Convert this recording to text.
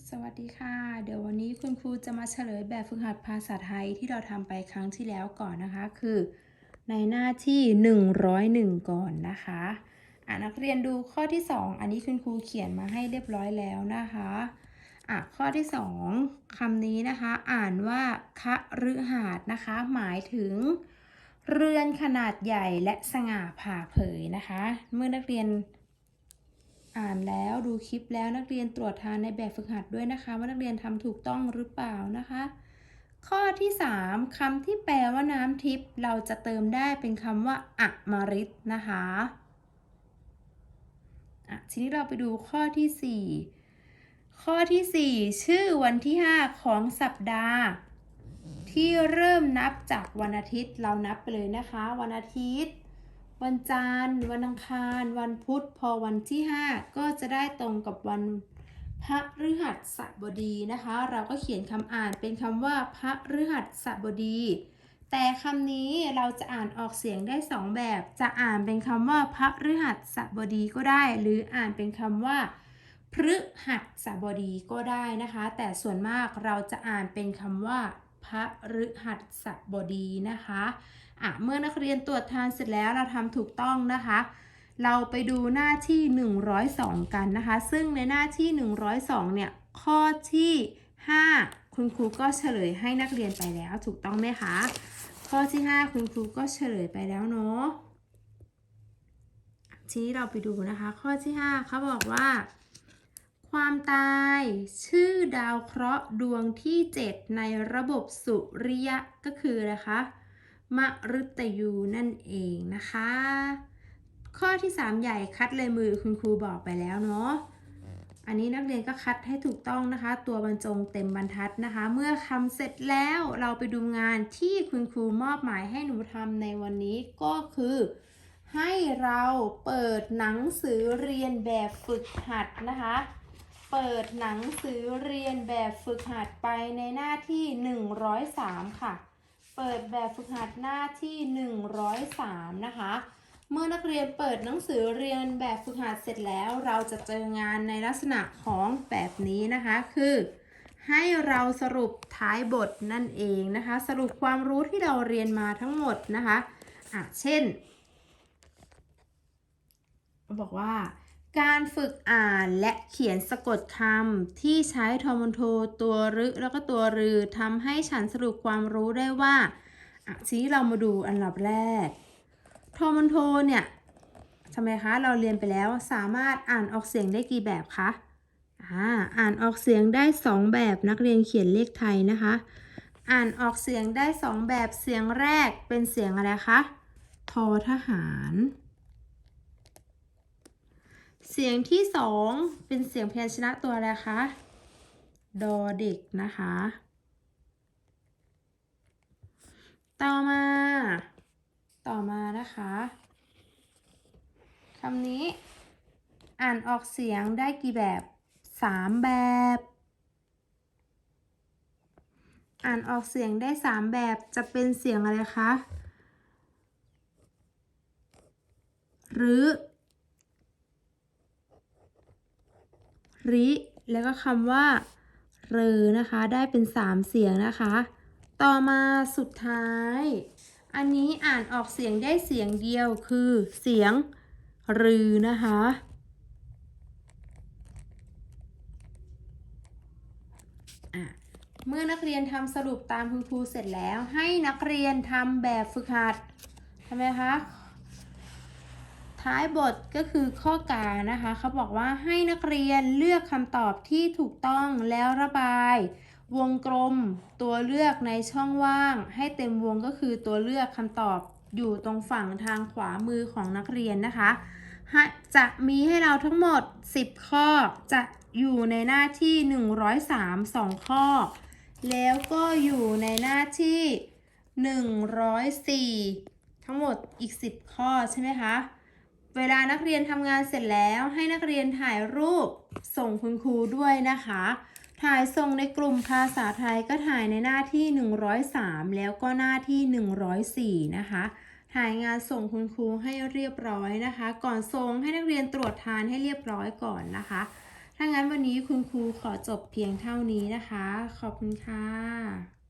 สวัสดีค่ะ เดี๋ยววันนี้คุณครูจะมาเฉลยแบบฝึกหัดภาษาไทยที่เราทำไปครั้งที่แล้วก่อนนะคะ คือ ในหน้าที่ 101 ก่อนนะคะอะนักเรียนดูข้อที่ 2 อันนี้คุณครูเขียนมาให้เรียบร้อยแล้วนะคะอะข้อที่ 2คำนี้นะคะ อ่านว่าคะฤหาสน์นะคะ หมายถึง เรือนขนาดใหญ่และสง่าผ่าเผยนะคะ เมื่อนักเรียน อ่านแล้วดูคลิปแล้วนักเรียนตรวจทานในแบบฝึกหัดด้วยนะคะ ว่านักเรียนทำถูกต้องหรือเปล่านะคะ ข้อที่ 3คำที่แปลว่าน้ำทิพย์เราจะเติมได้เป็นคำว่าอมฤตนะคะอะทีนี้เราไปดูข้อที่ 4 ข้อที่ 4 ชื่อวันที่ 5 ของสัปดาห์ ที่เริ่มนับจากวันอาทิตย์เรานับไปเลยนะคะ วันอาทิตย์ วันจันทร์ วันอังคาร วันพุธ พอวันที่ 5 ก็จะได้ตรงกับวันพระฤหัสบดีนะคะ เราก็เขียนคำอ่านเป็นคำว่าพระฤหัสบดี แต่คำนี้เราจะอ่านออกเสียงได้สองแบบ จะอ่านเป็นคำว่าพระฤหัสบดีก็ได้ หรืออ่านเป็นคำว่าพฤหัสบดีก็ได้นะคะ แต่ส่วนมากเราจะอ่านเป็นคำว่าพระฤหัสบดีนะคะ อะเมื่อนักเรียนตรวจทานเสร็จแล้วเราทำถูกต้องนะคะ เราไปดูหน้าที่ 102 กันนะคะ ซึ่งในหน้าที่ 102 เนี่ย ข้อที่ 5 คุณครูก็เฉลยให้นักเรียนไปแล้วถูกต้องไหมคะ ข้อที่ 5 คุณครูก็เฉลยไปแล้วเนาะทีนี้เราไปดูนะคะ ข้อที่5เขาบอกว่า ความตายชื่อดาวเคราะห์ดวงที่ 7 ในระบบสุริยะก็คือนะคะ มฤตยูนั่นเองนะคะ ข้อที่ 3 ใหญ่คัดลายมือคุณครูบอกไปแล้วเนาะอันนี้นักเรียนก็คัดให้ถูกต้องนะคะ ตัวบรรจงเต็มบรรทัดนะคะ เมื่อคำเสร็จแล้วเราไปดูงานที่คุณครูมอบหมายให้หนูทำในวันนี้ก็คือ ให้เราเปิดหนังสือเรียนแบบฝึกหัดนะคะ เปิดหนังสือเรียนแบบฝึกหัดไปในหน้าที่ 103 ค่ะ เปิดแบบฝึกหัดหน้าที่ 103 นะคะ เมื่อนักเรียนเปิดหนังสือเรียนแบบฝึกหัดเสร็จแล้ว เราจะเจองานในลักษณะของแบบนี้นะคะ คือ ให้เราสรุปท้ายบทนั่นเองนะคะ สรุปความรู้ที่เราเรียนมาทั้งหมดนะคะอะเช่น บอกว่า การฝึกอ่านและเขียนสะกดคำที่ใช้ทอมนโทตัวรึแล้วก็ตัวรือทำให้ฉันสรุปความรู้ได้ว่าทีนี้เรามาดูอันดับแรกโทมนโทเนี่ยทำไมคะ เราเรียนไปแล้วสามารถอ่านออกเสียงได้กี่แบบคะอ่าอ่านออกเสียงได้ 2 แบบนักเรียนเขียนเลขไทยนะคะ อ่านออกเสียงได้ 2 แบบเสียงแรกเป็นเสียงอะไรคะทอทหาร เสียงที่2เป็นเสียงพยัญชนะตัวอะไรคะ ดอเด็กนะคะ ต่อมา ต่อมานะคะคำนี้ อ่านออกเสียงได้กี่แบบ3แบบ อ่านออกเสียงได้3แบบจะเป็นเสียงอะไรคะ หรือ ริ แล้วก็คำว่าเรอนะคะ ได้เป็น 3 เสียงนะคะ ต่อมาสุดท้าย อันนี้อ่านออกเสียงได้เสียงเดียวคือเสียงรือนะคะอะเมื่อนักเรียนทำสรุปตามคุณครูเสร็จแล้ว ให้นักเรียนทำแบบฝึกหัดทำไมคะ ท้ายบทก็คือข้อกานะคะเขาบอกว่าให้นักเรียนเลือกคำตอบที่ถูกต้องแล้วระบาย วงกลมตัวเลือกในช่องว่าง ให้เต็มวงก็คือตัวเลือกคำตอบอยู่ตรงฝั่งทางขวามือของนักเรียนนะคะให้จะมีให้เราทั้งหมด 10 ข้อจะอยู่ในหน้าที่ 103 2 ข้อ แล้วก็อยู่ในหน้าที่ 104 ทั้งหมดอีก 10 ข้อใช่ไหมคะ เวลานักเรียนทำงานเสร็จแล้วให้นักเรียนถ่ายรูปส่งคุณครูด้วยนะคะ ถ่ายส่งในกลุ่มภาษาไทยก็ถ่ายในหน้าที่ 103 แล้วก็หน้าที่ 104 นะคะ ถ่ายงานส่งคุณครูให้เรียบร้อยนะคะ ก่อนส่งให้นักเรียนตรวจทานให้เรียบร้อยก่อนนะคะ ถ้ถ้างั้นวันนี้คุณครูขอจบเพียงเท่านี้นะคะ ขอบคุณค่ะ